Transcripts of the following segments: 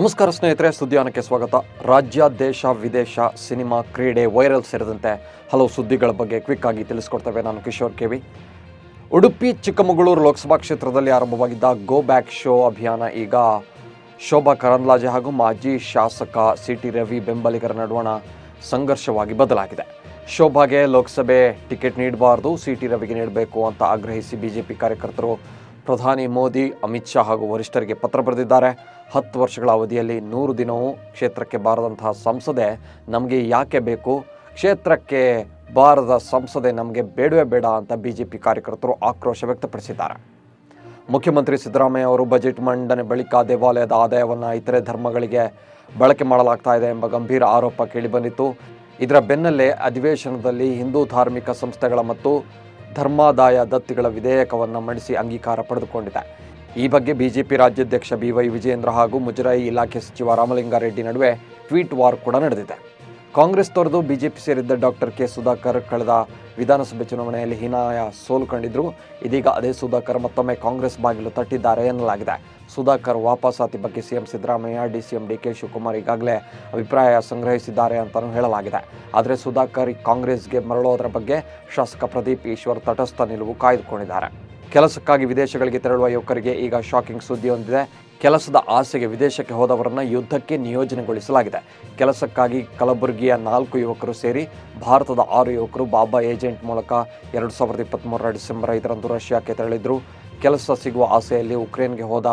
ನಮಸ್ಕಾರ ಸ್ನೇಹಿತರೆ, ಸುದ್ದಿಯಾನಕ್ಕೆ ಸ್ವಾಗತ. ರಾಜ್ಯ, ದೇಶ, ವಿದೇಶ, ಸಿನಿಮಾ, ಕ್ರೀಡೆ, ವೈರಲ್ ಸೇರಿದಂತೆ ಹಲವು ಸುದ್ದಿಗಳ ಬಗ್ಗೆ ಕ್ವಿಕ್ ಆಗಿ ತಿಳಿಸ್ಕೊಡ್ತೇವೆ. ನಾನು ಕಿಶೋರ್ ಕೆವಿ ಉಡುಪಿ, ಚಿಕ್ಕಮಗಳೂರು ಲೋಕಸಭಾ ಕ್ಷೇತ್ರದಲ್ಲಿ ಆರಂಭವಾಗಿದ್ದ ಗೋ ಬ್ಯಾಕ್ ಶೋ ಅಭಿಯಾನ ಈಗ ಶೋಭಾ ಕರಂದ್ಲಾಜೆ ಹಾಗೂ ಮಾಜಿ ಶಾಸಕ ಸಿ ಟಿ ರವಿ ಬೆಂಬಲಿಗರ ನಡುವಣ ಸಂಘರ್ಷವಾಗಿ ಬದಲಾಗಿದೆ. ಶೋಭಾಗೆ ಲೋಕಸಭೆ ಟಿಕೆಟ್ ನೀಡಬಾರ್ದು ಸಿ ಟಿ ರವಿಗೆ ನೀಡಬೇಕು ಅಂತ ಆಗ್ರಹಿಸಿ ಬಿಜೆಪಿ ಕಾರ್ಯಕರ್ತರು ಪ್ರಧಾನಿ ಮೋದಿ, ಅಮಿತ್ ಶಾ ಹಾಗೂ ವರಿಷ್ಠರಿಗೆ ಪತ್ರ ಬರೆದಿದ್ದಾರೆ. ಹತ್ತು ವರ್ಷಗಳ ಅವಧಿಯಲ್ಲಿ ನೂರು ದಿನವೂ ಕ್ಷೇತ್ರಕ್ಕೆ ಬಾರದಂತಹ ಸಂಸದೆ ನಮಗೆ ಯಾಕೆ ಬೇಕು? ಕ್ಷೇತ್ರಕ್ಕೆ ಬಾರದ ಸಂಸದೆ ನಮಗೆ ಬೇಡವೇ ಬೇಡ ಅಂತ ಬಿ ಜೆ ಪಿ ಕಾರ್ಯಕರ್ತರು ಆಕ್ರೋಶ ವ್ಯಕ್ತಪಡಿಸಿದ್ದಾರೆ. ಮುಖ್ಯಮಂತ್ರಿ ಸಿದ್ದರಾಮಯ್ಯ ಅವರು ಬಜೆಟ್ ಮಂಡನೆ ಬಳಿಕ ದೇವಾಲಯದ ಆದಾಯವನ್ನು ಇತರೆ ಧರ್ಮಗಳಿಗೆ ಬಳಕೆ ಮಾಡಲಾಗ್ತಾ ಇದೆ ಎಂಬ ಗಂಭೀರ ಆರೋಪ ಕೇಳಿಬಂದಿತ್ತು ಇದರ ಬೆನ್ನಲ್ಲೇ ಅಧಿವೇಶನದಲ್ಲಿ ಹಿಂದೂ ಧಾರ್ಮಿಕ ಸಂಸ್ಥೆಗಳ ಮತ್ತು ಧರ್ಮಾದಾಯ ದತ್ತಿಗಳ ವಿಧೇಯಕವನ್ನು ಮಂಡಿಸಿ ಅಂಗೀಕಾರ ಪಡೆದುಕೊಂಡಿದೆ. ಈ ಬಗ್ಗೆ ಬಿಜೆಪಿ ರಾಜ್ಯಾಧ್ಯಕ್ಷ ಬಿ ವೈ ವಿಜೇಂದ್ರ ಹಾಗೂ ಮುಜರಾಯಿ ಇಲಾಖೆ ಸಚಿವ ರಾಮಲಿಂಗಾರೆಡ್ಡಿ ನಡುವೆ ಟ್ವೀಟ್ ವಾರ್ ಕೂಡ ನಡೆದಿದೆ. ಕಾಂಗ್ರೆಸ್ ತೊರೆದು ಬಿಜೆಪಿ ಸೇರಿದ್ದ ಡಾಕ್ಟರ್ ಕೆ ಸುಧಾಕರ್ ಕಳೆದ ವಿಧಾನಸಭೆ ಚುನಾವಣೆಯಲ್ಲಿ ಹೀನಾಯ ಸೋಲು ಕಂಡಿದ್ರು. ಇದೀಗ ಅದೇ ಸುಧಾಕರ್ ಮತ್ತೊಮ್ಮೆ ಕಾಂಗ್ರೆಸ್ ಬಾಗಿಲು ತಟ್ಟಿದ್ದಾರೆ ಎನ್ನಲಾಗಿದೆ. ಸುಧಾಕರ್ ವಾಪಸಾತಿ ಬಗ್ಗೆ CM Siddaramaiah D DCM D K Shivakumar ಈಗಾಗಲೇ ಅಭಿಪ್ರಾಯ ಸಂಗ್ರಹಿಸಿದ್ದಾರೆ ಅಂತಲೂ ಹೇಳಲಾಗಿದೆ. ಆದರೆ ಸುಧಾಕರ್ ಕಾಂಗ್ರೆಸ್ಗೆ ಮರಳೋದರ ಬಗ್ಗೆ ಶಾಸಕ ಪ್ರದೀಪ್ ಈಶ್ವರ್ ತಟಸ್ಥ ನಿಲುವು ಕಾಯ್ದುಕೊಂಡಿದ್ದಾರೆ. ಕೆಲಸಕ್ಕಾಗಿ ವಿದೇಶಗಳಿಗೆ ತೆರಳುವ ಯುವಕರಿಗೆ ಈಗ ಶಾಕಿಂಗ್ ಸುದ್ದಿ ಹೊಂದಿದೆ ಕೆಲಸದ ಆಸೆಗೆ ವಿದೇಶಕ್ಕೆ ಹೋದವರನ್ನು ಯುದ್ಧಕ್ಕೆ ನಿಯೋಜನೆಗೊಳಿಸಲಾಗಿದೆ. ಕೆಲಸಕ್ಕಾಗಿ ಕಲಬುರಗಿಯ ನಾಲ್ಕು ಯುವಕರು ಸೇರಿ ಭಾರತದ ಆರು ಯುವಕರು ಬಾಬಾ ಏಜೆಂಟ್ ಮೂಲಕ ಎರಡು ಸಾವಿರದ ಇಪ್ಪತ್ತ್ಮೂರರ ಡಿಸೆಂಬರ್ ಐದರಂದು ರಷ್ಯಾಕ್ಕೆ ತೆರಳಿದ್ರು. ಕೆಲಸ ಸಿಗುವ ಆಸೆಯಲ್ಲಿ ಉಕ್ರೇನ್ಗೆ ಹೋದ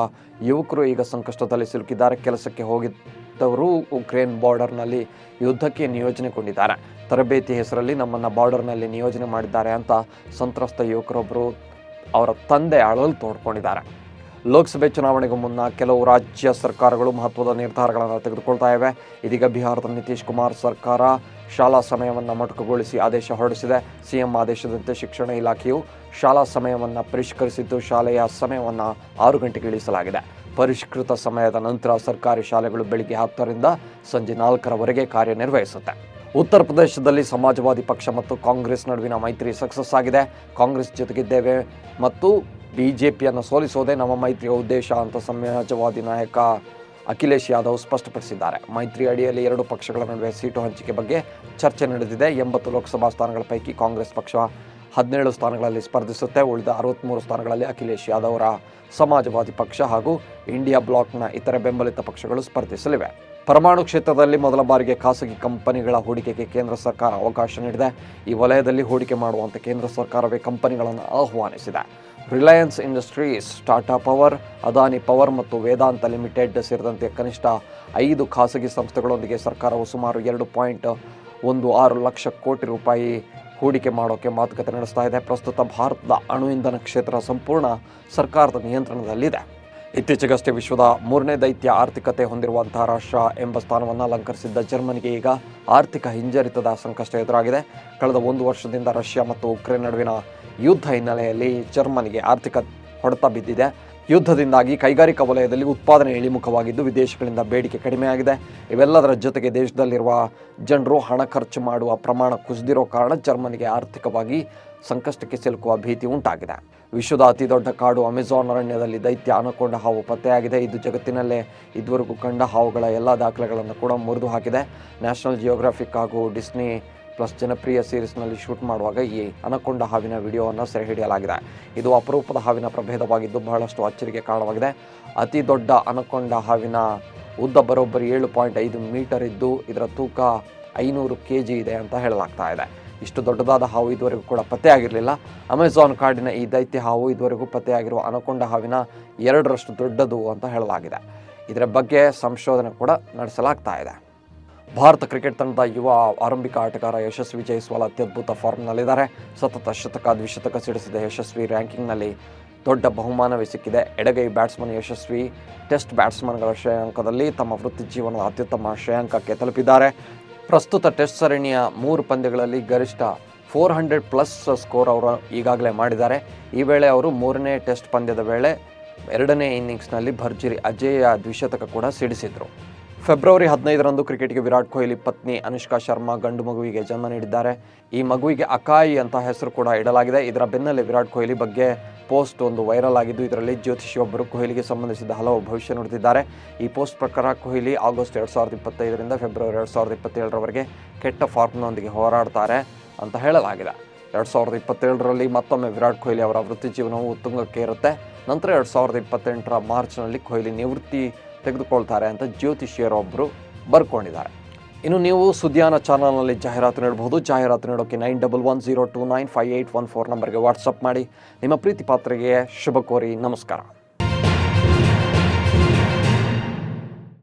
ಯುವಕರು ಈಗ ಸಂಕಷ್ಟದಲ್ಲಿ ಸಿಲುಕಿದ್ದಾರೆ. ಕೆಲಸಕ್ಕೆ ಹೋಗಿದ್ದವರು ಉಕ್ರೇನ್ ಬಾರ್ಡರ್ನಲ್ಲಿ ಯುದ್ಧಕ್ಕೆ ನಿಯೋಜನೆಗೊಂಡಿದ್ದಾರೆ. ತರಬೇತಿ ಹೆಸರಲ್ಲಿ ನಮ್ಮನ್ನು ಬಾರ್ಡರ್ನಲ್ಲಿ ನಿಯೋಜನೆ ಮಾಡಿದ್ದಾರೆ ಅಂತ ಸಂತ್ರಸ್ತ ಯುವಕರೊಬ್ಬರು ಅವರ ತಂದೆ ಅಳಲು ತೋಡ್ಕೊಂಡಿದ್ದಾರೆ. ಲೋಕಸಭೆ ಚುನಾವಣೆಗೂ ಮುನ್ನ ಕೆಲವು ರಾಜ್ಯ ಸರ್ಕಾರಗಳು ಮಹತ್ವದ ನಿರ್ಧಾರಗಳನ್ನು ತೆಗೆದುಕೊಳ್ತಾ ಇವೆ. ಇದೀಗ ಬಿಹಾರದ ನಿತೀಶ್ ಕುಮಾರ್ ಸರ್ಕಾರ ಶಾಲಾ ಸಮಯವನ್ನು ಮೊಟಕುಗೊಳಿಸಿ ಆದೇಶ ಹೊರಡಿಸಿದೆ. ಸಿಎಂ ಆದೇಶದಂತೆ ಶಿಕ್ಷಣ ಇಲಾಖೆಯು ಶಾಲಾ ಸಮಯವನ್ನು ಪರಿಷ್ಕರಿಸಿದ್ದು ಶಾಲೆಯ ಸಮಯವನ್ನು ಆರು ಗಂಟೆಗೆ ಇಳಿಸಲಾಗಿದೆ. ಪರಿಷ್ಕೃತ ಸಮಯದ ನಂತರ ಸರ್ಕಾರಿ ಶಾಲೆಗಳು ಬೆಳಿಗ್ಗೆ ಹತ್ತರಿಂದ ಸಂಜೆ ನಾಲ್ಕರವರೆಗೆ ಕಾರ್ಯನಿರ್ವಹಿಸುತ್ತೆ. ಉತ್ತರ ಪ್ರದೇಶದಲ್ಲಿ ಸಮಾಜವಾದಿ ಪಕ್ಷ ಮತ್ತು ಕಾಂಗ್ರೆಸ್ ನಡುವಿನ ಮೈತ್ರಿ ಸಕ್ಸಸ್ ಆಗಿದೆ. ಕಾಂಗ್ರೆಸ್ ಜೊತೆಗಿದ್ದೇವೆ ಮತ್ತು ಬಿಜೆಪಿಯನ್ನು ಸೋಲಿಸೋದೇ ನಮ್ಮ ಮೈತ್ರಿಯ ಉದ್ದೇಶ ಅಂತ ಸಮಾಜವಾದಿ ನಾಯಕ ಅಖಿಲೇಶ್ ಯಾದವ್ ಸ್ಪಷ್ಟಪಡಿಸಿದ್ದಾರೆ. ಮೈತ್ರಿ ಅಡಿಯಲ್ಲಿ ಎರಡು ಪಕ್ಷಗಳ ನಡುವೆ ಸೀಟು ಹಂಚಿಕೆ ಬಗ್ಗೆ ಚರ್ಚೆ ನಡೆದಿದೆ. ಎಂಬತ್ತು ಲೋಕಸಭಾ ಸ್ಥಾನಗಳ ಪೈಕಿ ಕಾಂಗ್ರೆಸ್ ಪಕ್ಷ ಹದಿನೇಳು ಸ್ಥಾನಗಳಲ್ಲಿ ಸ್ಪರ್ಧಿಸುತ್ತೆ. ಉಳಿದ ಅರವತ್ತ್ಮೂರು ಸ್ಥಾನಗಳಲ್ಲಿ ಅಖಿಲೇಶ್ ಯಾದವ್ರ ಸಮಾಜವಾದಿ ಪಕ್ಷ ಹಾಗೂ ಇಂಡಿಯಾ ಬ್ಲಾಕ್ನ ಇತರೆ ಬೆಂಬಲಿತ ಪಕ್ಷಗಳು ಸ್ಪರ್ಧಿಸಲಿವೆ. ಪರಮಾಣು ಕ್ಷೇತ್ರದಲ್ಲಿ ಮೊದಲ ಬಾರಿಗೆ ಖಾಸಗಿ ಕಂಪನಿಗಳ ಹೂಡಿಕೆಗೆ ಕೇಂದ್ರ ಸರ್ಕಾರ ಅವಕಾಶ ನೀಡಿದೆ. ಈ ವಲಯದಲ್ಲಿ ಹೂಡಿಕೆ ಮಾಡುವಂತೆ ಕೇಂದ್ರ ಸರ್ಕಾರವೇ ಕಂಪನಿಗಳನ್ನು ಆಹ್ವಾನಿಸಿದೆ. Reliance Industries, Tata Power, Adani Power ಮತ್ತು ವೇದಾಂತ ಲಿಮಿಟೆಡ್ ಸೇರಿದಂತೆ ಕನಿಷ್ಠ ಐದು ಖಾಸಗಿ ಸಂಸ್ಥೆಗಳೊಂದಿಗೆ ಸರ್ಕಾರವು ಸುಮಾರು ಎರಡು ಪಾಯಿಂಟ್ ಒಂದು ಆರು ಲಕ್ಷ ಕೋಟಿ ರೂಪಾಯಿ ಹೂಡಿಕೆ ಮಾಡೋಕ್ಕೆ ಮಾತುಕತೆ ನಡೆಸ್ತಾ ಇದೆ. ಪ್ರಸ್ತುತ ಭಾರತದ ಅಣು ಇಂಧನ ಕ್ಷೇತ್ರ ಸಂಪೂರ್ಣ ಸರ್ಕಾರದ ನಿಯಂತ್ರಣದಲ್ಲಿದೆ. ಇತ್ತೀಚೆಗಷ್ಟೇ ವಿಶ್ವದ ಮೂರನೇ ದೈತ್ಯ ಆರ್ಥಿಕತೆ ಹೊಂದಿರುವಂತಹ ರಾಷ್ಟ್ರ ಎಂಬ ಸ್ಥಾನವನ್ನು ಅಲಂಕರಿಸಿದ್ದ ಜರ್ಮನಿಗೆ ಈಗ ಆರ್ಥಿಕ ಹಿಂಜರಿತದ ಸಂಕಷ್ಟ ಎದುರಾಗಿದೆ. ಕಳೆದ ಒಂದು ವರ್ಷದಿಂದ ರಷ್ಯಾ ಮತ್ತು ಉಕ್ರೇನ್ ನಡುವಿನ ಯುದ್ಧ ಹಿನ್ನೆಲೆಯಲ್ಲಿ ಜರ್ಮನಿಗೆ ಆರ್ಥಿಕ ಹೊಡೆತ ಬಿದ್ದಿದೆ. ಯುದ್ಧದಿಂದಾಗಿ ಕೈಗಾರಿಕಾ ವಲಯದಲ್ಲಿ ಉತ್ಪಾದನೆ ಇಳಿಮುಖವಾಗಿದ್ದು ವಿದೇಶಗಳಿಂದ ಬೇಡಿಕೆ ಕಡಿಮೆಯಾಗಿದೆ. ಇವೆಲ್ಲದರ ಜೊತೆಗೆ ದೇಶದಲ್ಲಿರುವ ಜನರು ಹಣ ಖರ್ಚು ಮಾಡುವ ಪ್ರಮಾಣ ಕುಸಿದಿರೋ ಕಾರಣ ಜರ್ಮನಿಗೆ ಆರ್ಥಿಕವಾಗಿ ಸಂಕಷ್ಟಕ್ಕೆ ಸಿಲುಕುವ ಭೀತಿ ಉಂಟಾಗಿದೆ. ವಿಶ್ವದ ಅತಿ ದೊಡ್ಡ ಕಾಡು ಅಮೆಜಾನ್ ಅರಣ್ಯದಲ್ಲಿ ದೈತ್ಯ ಅನಕೊಂಡ ಹಾವು ಪತ್ತೆಯಾಗಿದೆ. ಇದು ಜಗತ್ತಿನಲ್ಲೇ ಇದುವರೆಗೂ ಕಂಡ ಹಾವುಗಳ ಎಲ್ಲ ದಾಖಲೆಗಳನ್ನು ಕೂಡ ಮುರಿದು ಹಾಕಿದೆ ನ್ಯಾಷನಲ್ ಜಿಯೋಗ್ರಾಫಿಕ್ ಹಾಗೂ ಡಿಸ್ನಿ ಪ್ಲಸ್ ಜನಪ್ರಿಯ ಸೀರೀಸ್ನಲ್ಲಿ ಶೂಟ್ ಮಾಡುವಾಗ ಈ ಅನಕೊಂಡ ಹಾವಿನ ವಿಡಿಯೋವನ್ನು ಸೆರೆ ಹಿಡಿಯಲಾಗಿದೆ ಇದು ಅಪರೂಪದ ಹಾವಿನ ಪ್ರಭೇದವಾಗಿದ್ದು ಬಹಳಷ್ಟು ಅಚ್ಚರಿಗೆ ಕಾರಣವಾಗಿದೆ. ಅತಿ ದೊಡ್ಡ ಅನಕೊಂಡ ಹಾವಿನ ಉದ್ದ ಬರೋಬ್ಬರಿ ಏಳು ಪಾಯಿಂಟ್ ಐದು ಮೀಟರ್ ಇದ್ದು ಇದರ ತೂಕ ಐನೂರು ಕೆ ಜಿ ಇದೆ ಅಂತ ಹೇಳಲಾಗ್ತಾ ಇದೆ. ಇಷ್ಟು ದೊಡ್ಡದಾದ ಹಾವು ಇದುವರೆಗೂ ಕೂಡ ಪತ್ತೆಯಾಗಿರಲಿಲ್ಲ. ಅಮೆಝಾನ್ ಕಾಡಿನ ಈ ದೈತ್ಯ ಹಾವು ಇದುವರೆಗೂ ಪತ್ತೆಯಾಗಿರುವ ಅನಕೊಂಡ ಹಾವಿನ ಎರಡರಷ್ಟು ದೊಡ್ಡದು ಅಂತ ಹೇಳಲಾಗಿದೆ. ಇದರ ಬಗ್ಗೆ ಸಂಶೋಧನೆ ಕೂಡ ನಡೆಸಲಾಗ್ತಾ ಇದೆ. ಭಾರತ ಕ್ರಿಕೆಟ್ ತಂಡದ ಯುವ ಆರಂಭಿಕ ಆಟಗಾರ ಯಶಸ್ವಿ ಜೈಸ್ವಾಲ್ ಅತ್ಯದ್ಭುತ ಫಾರ್ಮ್ನಲ್ಲಿದ್ದಾರೆ. ಸತತ ಶತಕ ದ್ವಿಶತಕ ಸಿಡಿಸಿದ ಯಶಸ್ವಿ ರ್ಯಾಂಕಿಂಗ್ನಲ್ಲಿ ದೊಡ್ಡ ಬಹುಮಾನವೇ ಸಿಕ್ಕಿದೆ. ಎಡಗೈ ಬ್ಯಾಟ್ಸ್ಮನ್ ಯಶಸ್ವಿ, ಟೆಸ್ಟ್ ಬ್ಯಾಟ್ಸ್ಮನ್ಗಳ ಶ್ರೇಯಾಂಕದಲ್ಲಿ ತಮ್ಮ ವೃತ್ತಿ ಜೀವನದ ಅತ್ಯುತ್ತಮ ಶ್ರೇಯಾಂಕಕ್ಕೆ ತಲುಪಿದ್ದಾರೆ. ಪ್ರಸ್ತುತ ಟೆಸ್ಟ್ ಸರಣಿಯ ಮೂರು ಪಂದ್ಯಗಳಲ್ಲಿ ಗರಿಷ್ಠ ಫೋರ್ ಹಂಡ್ರೆಡ್ ಪ್ಲಸ್ ಸ್ಕೋರ್ ಅವರು ಈಗಾಗಲೇ ಮಾಡಿದ್ದಾರೆ. ಈ ವೇಳೆ ಅವರು ಮೂರನೇ ಟೆಸ್ಟ್ ಪಂದ್ಯದ ವೇಳೆ ಎರಡನೇ ಇನ್ನಿಂಗ್ಸ್ನಲ್ಲಿ ಭರ್ಜರಿ ಅಜೇಯ ದ್ವಿಶತಕ ಕೂಡ ಸಿಡಿಸಿದರು. ಫೆಬ್ರವರಿ ಹದಿನೈದರಂದು ಕ್ರಿಕೆಟ್ಗೆ ವಿರಾಟ್ ಕೊಹ್ಲಿ ಪತ್ನಿ ಅನುಷ್ಕಾ ಶರ್ಮಾ ಗಂಡು ಮಗುವಿಗೆ ಜನ್ಮ ನೀಡಿದ್ದಾರೆ. ಈ ಮಗುವಿಗೆ ಅಕಾಯಿ ಅಂತ ಹೆಸರು ಕೂಡ ಇಡಲಾಗಿದೆ. ಇದರ ಬೆನ್ನಲ್ಲೇ ವಿರಾಟ್ ಕೊಹ್ಲಿ ಬಗ್ಗೆ ಪೋಸ್ಟ್ ಒಂದು ವೈರಲ್ ಆಗಿದ್ದು, ಇದರಲ್ಲಿ ಜ್ಯೋತಿಷಿಯೊಬ್ಬರು ಕೊಹ್ಲಿಗೆ ಸಂಬಂಧಿಸಿದ ಹಲವು ಭವಿಷ್ಯ ನೋಡುತ್ತಿದ್ದಾರೆ ಈ ಪೋಸ್ಟ್ ಪ್ರಕಾರ ಕೊಹ್ಲಿ ಆಗಸ್ಟ್ ಎರಡು ಸಾವಿರದ ಇಪ್ಪತ್ತೈದರಿಂದ ಫೆಬ್ರವರಿ ಎರಡು ಸಾವಿರದ ಇಪ್ಪತ್ತೇಳರವರೆಗೆ ಕೆಟ್ಟ ಫಾರ್ಮ್ನೊಂದಿಗೆ ಹೋರಾಡ್ತಾರೆ ಅಂತ ಹೇಳಲಾಗಿದೆ. ಎರಡು ಸಾವಿರದ ಇಪ್ಪತ್ತೇಳರಲ್ಲಿ ಮತ್ತೊಮ್ಮೆ ವಿರಾಟ್ ಕೊಹ್ಲಿ ಅವರ ವೃತ್ತಿ ಜೀವನವು ಉತ್ತುಂಗಕ್ಕೆ ಇರುತ್ತೆ ನಂತರ ಎರಡು ಸಾವಿರದ ಇಪ್ಪತ್ತೆಂಟರ ಮಾರ್ಚ್ನಲ್ಲಿ ಕೊಹ್ಲಿ ನಿವೃತ್ತಿ ತೆಗೆದುಕೊಳ್ತಾರೆ ಅಂತ ಜ್ಯೋತಿಷಿಯರೊಬ್ಬರು ಬರ್ಕೊಂಡಿದ್ದಾರೆ. ಇನ್ನು ನೀವು ಸುದ್ಯಾನ ಚಾನಲ್ನಲ್ಲಿ ಜಾಹೀರಾತು ನೀಡಬಹುದು ಜಾಹೀರಾತು ನೀಡೋಕ್ಕೆ nine double one zero two nine five eight one four ನಂಬರ್ಗೆ ವಾಟ್ಸಪ್ ಮಾಡಿ. ನಿಮ್ಮ ಪ್ರೀತಿ ಪಾತ್ರೆಗೆ ಶುಭ ಕೋರಿ ನಮಸ್ಕಾರ.